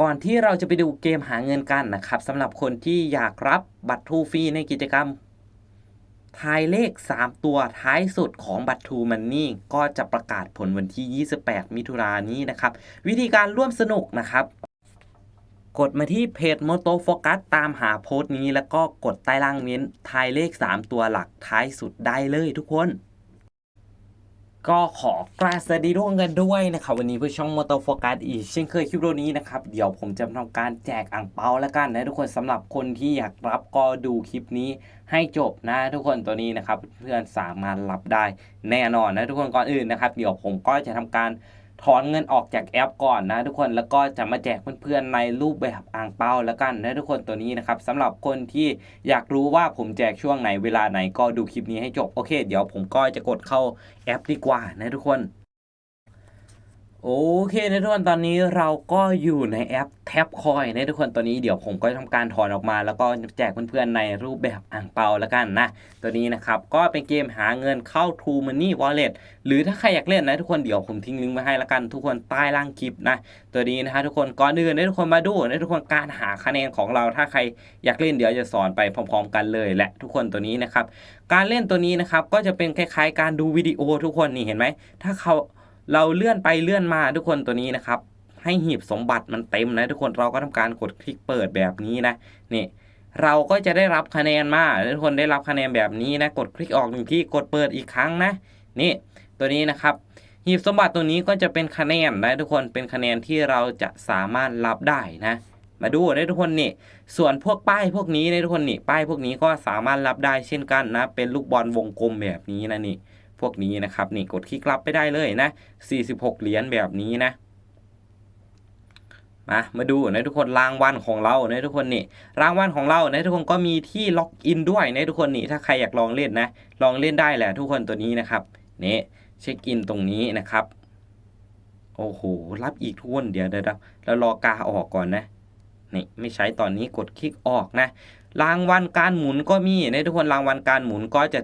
ก่อนที่เราจะไปดูเกมหาเงินกันนะครับสำหรับคนที่อยากรับบัตรทูฟรีในกิจกรรมทายเลข 3 ตัวท้ายสุดของบัตรทูมันนี่ก็จะประกาศผลวันที่ 28 มิถุนายนนี้นะครับ วิธีการร่วมสนุกนะครับ กดมาที่เพจ Moto Focus ตามหาโพสต์นี้ แล้วก็กดใต้ล่างเม้นทายเลข 3 ตัวหลักท้ายสุดได้เลยทุกคน ก็ขอกราสวัสดีร่วมกันด้วยนะครับวันนี้เพื่อช่องมอเตอร์โฟกัสอีกเช่นเคยคลิปโอนี้นะครับเดี๋ยวผมจะทำการแจกอ่างเปาแล้วกันนะทุกคนสำหรับคนที่อยากรับก็ดูคลิปนี้ให้จบนะทุกคนตัวนี้นะครับเพื่อนสามารถรับได้แน่นอนนะทุกคนก่อนอื่นนะครับเดี๋ยวผมก็จะทำการ ถอนเงินออกจากแอปก่อนนะทุกคนแล้วก็จะมาแจกเพื่อนๆในรูปแบบอ่างเปาแล้วกันนะทุกคนตัวนี้นะครับสำหรับคนที่อยากรู้ว่าผมแจกช่วงไหนเวลาไหนก็ดูคลิปนี้ให้จบโอเค เดี๋ยวผมก็จะกดเข้าแอปดีกว่านะทุกคน โอเคนะทุกคนตอนนี้เราก็อยู่ในแอปแท็บคอยนะทุกคนตัวนี้เดี๋ยวผมก็ทำการถอนออกมา แล้วก็แจกเพื่อนๆในรูปแบบอ่างเปาแล้วกันนะ ตัวนี้นะครับก็เป็นเกมหาเงินเข้า True Money Wallet หรือถ้าใครอยากเล่นนะทุกคนเดี๋ยวผมทิ้งลิงก์ไว้ให้แล้วกันทุกคนใต้ล่างคลิปนะ ตัวนี้นะฮะทุกคนก่อนอื่นนะทุกคนมาดูนะทุกคนการหาคะแนนของเราถ้าใครอยากเล่นเดี๋ยวจะสอนไปพร้อม ๆ กันเลยแหละทุกคนตัวนี้นะครับการเล่นตัวนี้นะครับก็จะเป็นคล้ายๆ การดูวิดีโอทุกคนนี่เห็นไหมถ้าเขา เราเลื่อนไปเลื่อนมาทุกคนตัวนี้นะครับ ให้หีบสมบัติมันเต็มนะทุกคนเราก็ทำการกดคลิกเปิดแบบนี้นะนี่เราก็จะได้รับคะแนนมาทุกคนได้รับคะแนนแบบนี้นะกดคลิกออกหนึ่งที่กดเปิดอีกครั้งนะนี่ตัวนี้นะครับหีบสมบัติตัวนี้ก็จะเป็นคะแนนนะทุกคนเป็นคะแนนที่เราจะสามารถรับได้นะ มาดูนะทุกคนนี่ ส่วนพวกป้ายพวกนี้นะทุกคนนี่ป้ายพวกนี้ก็สามารถรับได้เช่นกันนะ เป็นลูกบอลวงกลมแบบนี้นะนี่ พวกนี้นะครับนี่กดคลิกรับไปได้เลยนะ 46 เหรียญแบบนี้นะมามาดูนะทุกคนรางวัลของเรานะทุกคนนี่รางวัลของเรานะทุกคนก็มีที่ล็อกอินด้วยนะทุกคนนี่ถ้าใครอยากลองเล่นนะ ลองเล่นได้แหละทุกคนตัวนี้นะครับนี่เช็คอินตรงนี้นะครับโอ้โหรับอีกทุกคนเดี๋ยวเดี๋ยวเรารอกาออกก่อนนะนี่ไม่ใช้ตอนนี้กดคลิกออกนะ รางวัลการหมุนก็มีนะทุกคนรางวัลการหมุนก็จะ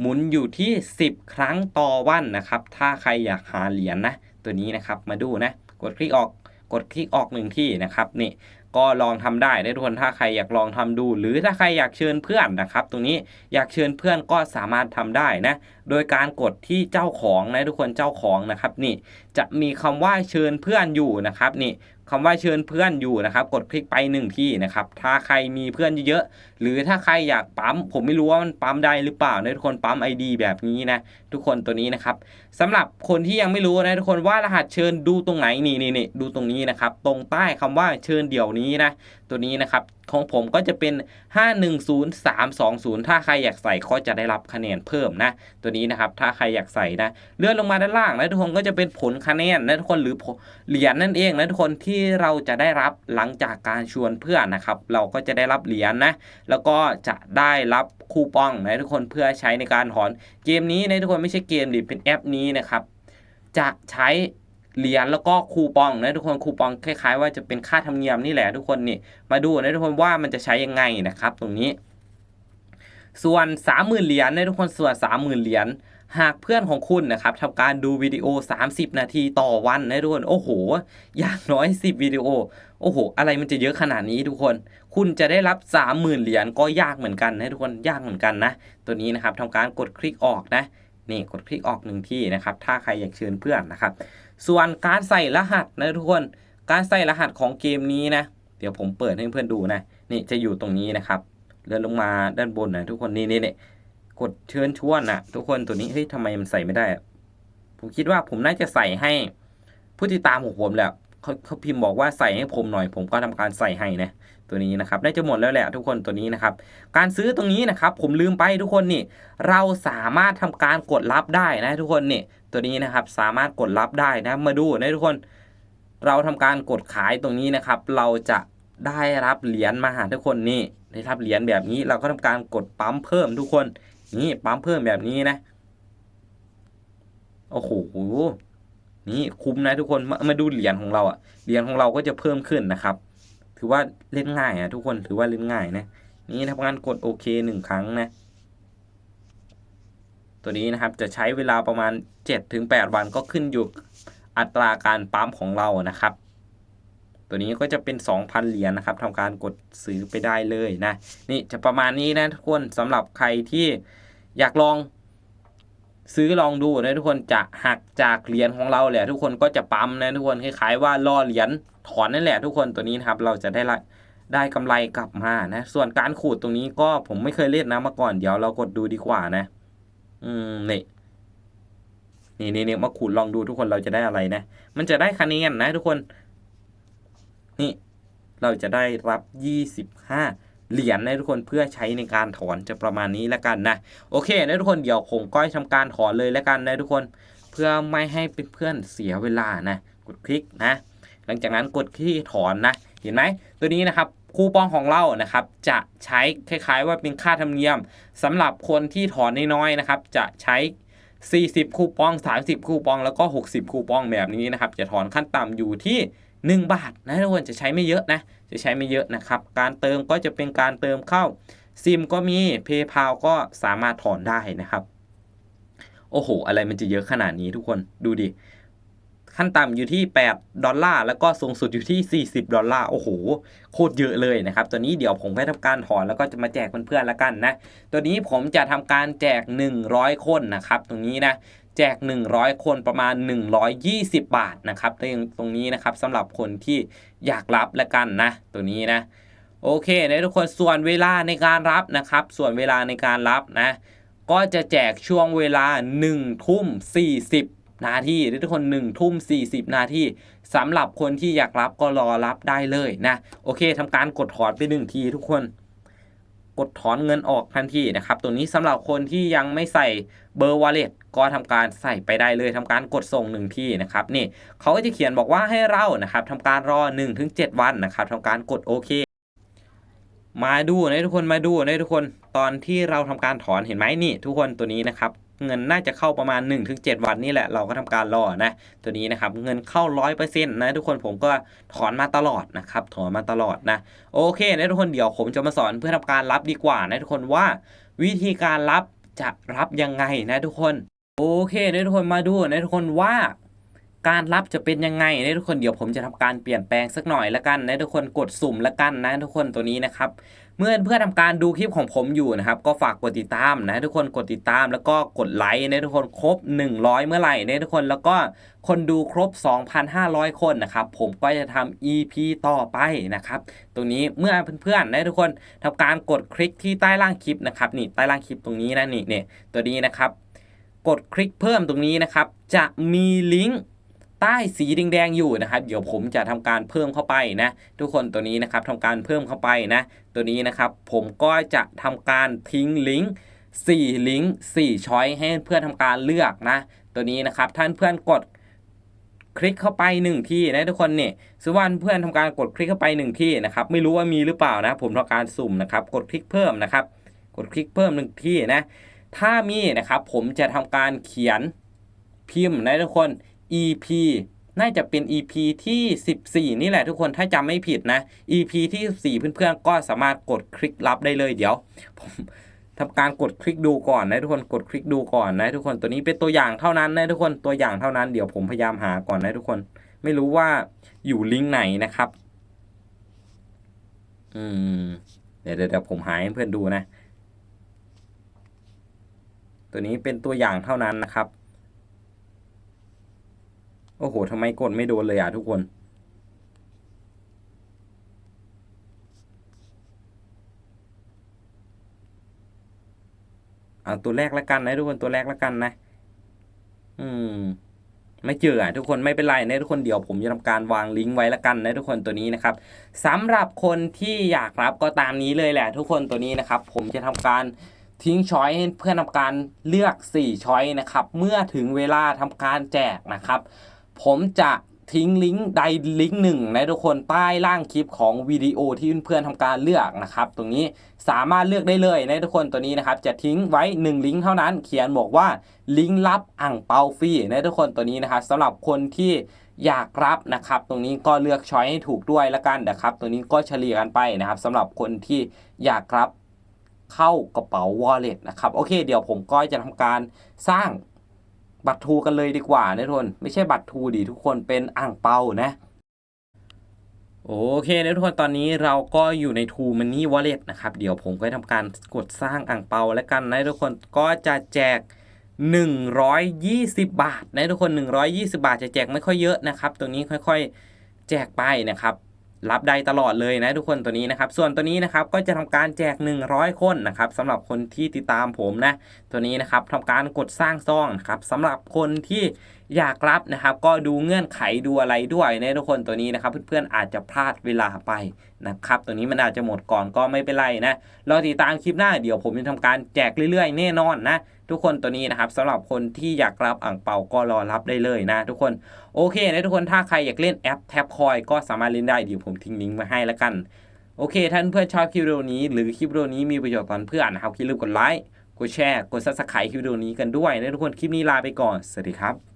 หมุนอยู่ที่ 10 ครั้งต่อวันนะครับ ถ้าใครอยากหาเหรียญนะ ตัวนี้นะครับมาดูนะ กดคลิกออกกดคลิกออกหนึ่งที่นะครับนี่ก็ลองทำได้ได้ทุกคนถ้าใครอยากลองทำดู หรือถ้าใครอยากเชิญเพื่อนนะครับ ตรงนี้อยากเชิญเพื่อนก็สามารถทำได้นะ โดยการกดที่เจ้าของนะทุกคนเจ้าของนะครับนี่จะมีคำว่าเชิญเพื่อนอยู่นะครับนี่คำว่าเชิญเพื่อนอยู่นะครับ กดคลิกไปหนึ่งที่นะครับ ถ้าใครมีเพื่อนเยอะๆหรือถ้าใครอยากปั๊ม ผมไม่รู้ว่ามันปั๊มได้หรือเปล่านะทุกคนปั๊ม ID แบบนี้นะ ทุกคนตัวนี้นะครับสำหรับคนที่ยังไม่รู้นะทุกคนว่ารหัสเชิญดูตรงไหนนี่นี่นี่ดูตรงนี้นะครับ ตรงใต้คำว่าเชิญเดี๋ยวนี้นะ ตัวนี้นะครับของผมก็จะเป็น 510320 ถ้าใครอยากใส่ก็จะได้รับคะแนนเพิ่มนะ ตัวนี้นะครับ ถ้าใครอยากใส่นะ เลื่อนลงมาด้านล่างนะทุกคนก็จะเป็นผลคะแนนนะทุกคนหรือเหรียญนั่นเองนะทุกคนที่เราจะได้รับหลังจากการชวนเพื่อนนะครับ เราก็จะได้รับเหรียญนะ แล้วก็จะได้รับคูปองนะทุกคนเพื่อใช้ในการถอนเกมนี้นะทุกคนไม่ใช่เกมดิเป็นแอปนี้นะครับ จะใช้เหรียญแล้วก็คูปองนะทุกคนคูปองคล้ายๆ ว่าจะเป็นค่าธรรมเนียมนี่แหละทุกคนนี่มาดูนะทุกคนว่ามันจะใช้ยังไงนะครับ ตรงนี้ ส่วน 30,000 เหรียญนะทุกคนส่วน 30,000 เหรียญหากเพื่อนของคุณนะครับทำการดูวิดีโอ 30 นาทีต่อวันนะทุกคนโอ้โห อย่างน้อย 10 วิดีโอ โอ้โห อะไรมันจะเยอะขนาดนี้ทุกคน คุณจะได้รับ 30,000 เหรียญก็ยากเหมือนกันนะทุกคนยากเหมือนกันนะ ตัวนี้นะครับทำการกดคลิกออกนะนี่กดคลิกออกหนึ่งที่นะครับ ถ้าใครอยากเชิญเพื่อนนะครับ ส่วนการใส่รหัสนะทุกคน การใส่รหัสของเกมนี้นะ เดี๋ยวผมเปิดให้เพื่อนดูนะ นี่จะอยู่ตรงนี้นะครับ เลื่อนลงมาด้านบนนะทุกคนนี่นี่นี่กดเชิญชวนนะทุกคนตัวนี้เฮ้ยทำไมมันใส่ไม่ได้ ผมคิดว่าผมน่าจะใส่ให้ผู้ติดตามของผมแหละเขาเขาพิมพ์บอกว่าใส่ให้ผมหน่อย ผมก็ทำการใส่ให้นะตัวนี้นะครับได้จะหมดแล้วแหละทุกคนตัวนี้นะครับ การซื้อตรงนี้นะครับ ผมลืมไปทุกคนนี่ เราสามารถทำการกดรับได้นะทุกคนนี่ ตัวนี้นะครับสามารถกดรับได้นะมาดูนะทุกคน เราทำการกดขายตรงนี้นะครับ เราจะได้รับเหรียญมาหาทุกคนนี่ ได้รับเหรียญแบบนี้เราก็ทำการกดปั๊มเพิ่มทุกคนนี่ปั๊มเพิ่มแบบนี้นะโอ้โหนี่คุ้มนะทุกคนมามาดูเหรียญของเราอะเหรียญของเราก็จะเพิ่มขึ้นนะครับ ถือว่าเล่นง่ายอะทุกคนถือว่าเล่นง่ายนะนี่ทำการกดโอเคหนึ่งครั้งนะ ตัวนี้นะครับจะใช้เวลาประมาณ 7-8 วันก็ขึ้นอยู่อัตราการปั๊มของเรานะครับ ตัวนี้ก็จะเป็น 2,000 เหรียญนะครับทำการกดซื้อไปได้เลยนะ นี่จะประมาณนี้นะทุกคนสำหรับใครที่อยากลองซื้อลองดูนะทุกคนจะหักจากเหรียญของเราแหละทุกคนก็จะปั๊มนะทุกคนคล้ายๆว่าล่อเหรียญถอนนั่นแหละทุกคนตัวนี้นะครับเราจะได้ละได้กำไรกลับมานะ ส่วนการขูดตรงนี้ก็ผมไม่เคยเล่นนะมาก่อนเดี๋ยวเรากดดูดีกว่านะ อืมนี่นี่นี่มาขูดลองดูทุกคนเราจะได้อะไรนะ มันจะได้คะแนนนะทุกคน นี่เราจะได้รับ 25เหรียญนะทุกคนเพื่อใช้ในการถอนจะประมาณนี้แล้วกันนะโอเคนะทุกคนเดี๋ยวผมก็ทำการถอนเลยแล้วกันนะทุกคน เพื่อไม่ให้เพื่อนเสียเวลานะกดคลิกนะ หลังจากนั้นกดที่ถอนนะ เห็นไหมตัวนี้นะครับคูปองของเรานะครับ จะใช้คล้าย ๆ ว่าเป็นค่าธรรมเนียมสำหรับคนที่ถอนน้อยๆนะครับ จะใช้ 40 คูปอง 30 คูปองแล้วก็ 60 คูปองแบบนี้นะครับ จะถอนขั้นต่ำอยู่ที่ 1 บาทนะทุกคนจะใช้ไม่เยอะนะจะใช้ไม่เยอะนะครับ การเติมก็จะเป็นการเติมเข้าซิมก็มี PayPal ก็สามารถถอนได้นะครับ โอ้โห อะไรมันจะเยอะขนาดนี้ทุกคนดูดิ ขั้นต่ำอยู่ที่ 8 ดอลลาร์ แล้วก็สูงสุดอยู่ที่ 40 ดอลลาร์ โอ้โห โคตรเยอะเลยนะครับ ตัวนี้เดี๋ยวผมไปทำการถอนแล้วก็จะมาแจกเพื่อนๆแล้วกันนะ ตัวนี้ผมจะทำการแจก 100 คนนะครับ ตรงนี้นะ แจก 100 คนประมาณ 120 บาทนะครับตรงนี้นะครับสำหรับคนที่อยากรับแล้วกันนะ ตัวนี้นะโอเคนะทุกคนส่วนเวลาในการรับนะครับ ส่วนเวลาในการรับนะ ก็จะแจกช่วงเวลา1ทุ่ม40 นาทีทุกคน1ทุ่ม40 นาทีสำหรับคนที่อยากรับก็รอรับได้เลยนะ โอเคทำการกดถอนไป1ทีทุกคน กดถอนเงินออกทันทีนะครับ ตัวนี้สำหรับคนที่ยังไม่ใส่เบอร์ wallet ก็ทำการใส่ไปได้เลยทำการกดส่งหนึ่งที่นะครับนี่เขาก็จะเขียนบอกว่าให้เรานะครับทำการรอ 1-7 วันนะครับทำการกดโอเค มาดูนะทุกคนมาดูนะทุกคนตอนที่เราทำการถอนเห็นไหมนี่ ทุกคนตัวนี้นะครับเงินน่าจะเข้าประมาณ 1-7 วันนี่แหละเราก็ทำการรอนะตัวนี้นะครับเงินเข้า 100%นะทุกคนผมก็ถอนมาตลอดนะครับถอนมาตลอดนะโอเคนะทุกคนเดี๋ยวผมจะมาสอนเพื่อทำการรับดีกว่านะทุกคนว่า วิธีการรับจะรับยังไงนะทุกคน โอเคนะทุกคนมาดูนะทุกคนว่า การรับจะเป็นยังไงนะทุกคนเดี๋ยวผมจะทำการเปลี่ยนแปลงสักหน่อยละกันนะทุกคนกดสุ่มละกันนะทุกคนตัวนี้นะครับเมื่อเพื่อทำการดูคลิปของผมอยู่นะครับ ก็ฝากกดติดตามนะทุกคนกดติดตามแล้วก็กดไลค์นะทุกคนครบ 100 เมื่อไหร่นะทุกคนแล้วก็คนดูครบ 2,500 คนนะครับผมก็จะทำ EP ต่อไปนะครับตรงนี้เมื่อเพื่อนๆนะทุกคนทำการกดคลิกที่ใต้ล่างคลิปนะครับนี่ใต้ล่างคลิปตรงนี้นะนี่เนี่ยตัวนี้นะครับ กดคลิกเพิ่มตรงนี้นะครับ จะมีลิงก์ ใต้สีแดงๆอยู่นะครับ เดี๋ยวผมจะทำการเพิ่มเข้าไปนะ ทุกคนตัวนี้นะครับทำการเพิ่มเข้าไปนะ ตัวนี้นะครับผมก็จะทำการทิ้งลิงก์4ลิงก์4ช้อยให้เพื่อนทำการเลือกนะ ตัวนี้นะครับท่านเพื่อนกดคลิกเข้าไป1ที่นะทุกคนเนี่ยสวันเพื่อนทำการกดคลิกเข้าไป1ที่นะครับ ไม่รู้ว่ามีหรือเปล่านะ ผมทำการสุ่มนะครับ กดคลิกเพิ่มนะครับ กดคลิกเพิ่มหนึ่งที่นะ ถ้ามีนะครับ ผมจะทำการเขียนพิมพ์นะทุกคน EP น่าจะเป็น EP ที่ 14 นี่แหละทุกคนถ้าจำไม่ผิดนะ EP ที่ 14 เพื่อนๆก็สามารถกดคลิกรับได้เลยเดี๋ยว ผมทำการกดคลิกดูก่อนนะทุกคนกดคลิกดูก่อนนะทุกคนตัวนี้เป็นตัวอย่างเท่านั้นนะทุกคนตัวอย่างเท่านั้นเดี๋ยวผมพยายามหาก่อนนะทุกคน ไม่รู้ว่าอยู่ลิงก์ไหนนะครับ อืมเดี๋ยวเดี๋ยวผมหาให้เพื่อนดูนะ ตัวนี้เป็นตัวอย่างเท่านั้นนะครับ โอ้โหทำไมกดไม่โดนเลยอะทุกคน เอาตัวแรกแล้วกันนะทุกคนตัวแรกแล้วกันนะ อืม ไม่เจออะทุกคนไม่เป็นไรนะทุกคนเดี๋ยวผมจะทำการวางลิงก์ไว้แล้วกันนะทุกคนตัวนี้นะครับสำหรับคนที่อยากรับก็ตามนี้เลยแหละ ทุกคนตัวนี้นะครับ ผมจะทำการทิ้งช้อยให้เพื่อนทำการเลือก 4 ช้อยนะครับ เมื่อถึงเวลาทำการแจกนะครับ ผมจะทิ้งลิงก์ใดลิงก์หนึ่งนะทุกคนใต้ล่างคลิปของวิดีโอที่เพื่อนๆทำการเลือกนะครับ ตรงนี้สามารถเลือกได้เลยนะทุกคนตัวนี้นะครับ จะทิ้งไว้ 1 ลิงก์เท่านั้น เขียนบอกว่าลิงก์ลับอ่างเปาฟรีนะทุกคนตัวนี้นะครับสำหรับคนที่อยากรับนะครับ ตรงนี้ก็เลือกช้อยให้ถูกด้วยละกันนะครับ ตัวนี้ก็เฉลี่ยกันไปนะครับสำหรับคนที่อยากรับเข้ากระเป๋า wallet นะครับโอเค เดี๋ยวผมก็จะทำการสร้าง บัตรทูกันเลยดีกว่านะทุกคน ไม่ใช่บัตรทูดีทุกคนเป็นอ่างเปานะ โอเคนะทุกคนตอนนี้เราก็อยู่ใน True Money Wallet นะครับ เดี๋ยวผมก็ทำการกดสร้างอ่างเปาแล้วกันนะทุกคนก็จะแจก 120 บาทนะทุกคน 120 บาทจะแจกไม่ค่อยเยอะนะครับตัวนี้ค่อยๆ แจกไปนะครับ รับได้ตลอดเลยนะทุกคนตัวนี้นะครับ ส่วนตัวนี้นะครับก็จะทำการแจก 100 คนนะครับสำหรับคนที่ติดตามผมนะ ตัวนี้นะครับทำการกดสร้างซองนะครับสำหรับคนที่อยากรับนะครับ ก็ดูเงื่อนไขดูอะไรด้วยนะทุกคนตัวนี้นะครับ เพื่อนๆอาจจะพลาดเวลาไปนะครับ ตัวนี้มันอาจจะหมดก่อนก็ไม่เป็นไรนะรอติดตามคลิปหน้าเดี๋ยวผมจะทำการแจกเรื่อยๆ แน่นอนนะ ทุกคนตัวนี้นะครับสำหรับคนที่อยากรับอ่างเปาก็รอรับได้เลยนะ ทุกคนโอเคนะทุกคนถ้าใครอยากเล่นแอปแท็บคอยก็สามารถเล่นได้เดี๋ยวผมทิ้งลิงก์มาให้แล้วกันโอเค ท่านเพื่อนชอบคลิปวิดีโอนี้ หรือคลิปวิดีโอนี้มีประโยชน์ตอนเพื่อนนะครับอย่าลืมกดไลค์กดแชร์กดซับสไครต์คลิปวิดีโอนี้กันด้วยนะทุกคนคลิปนี้ลาไปก่อนสวัสดีครับ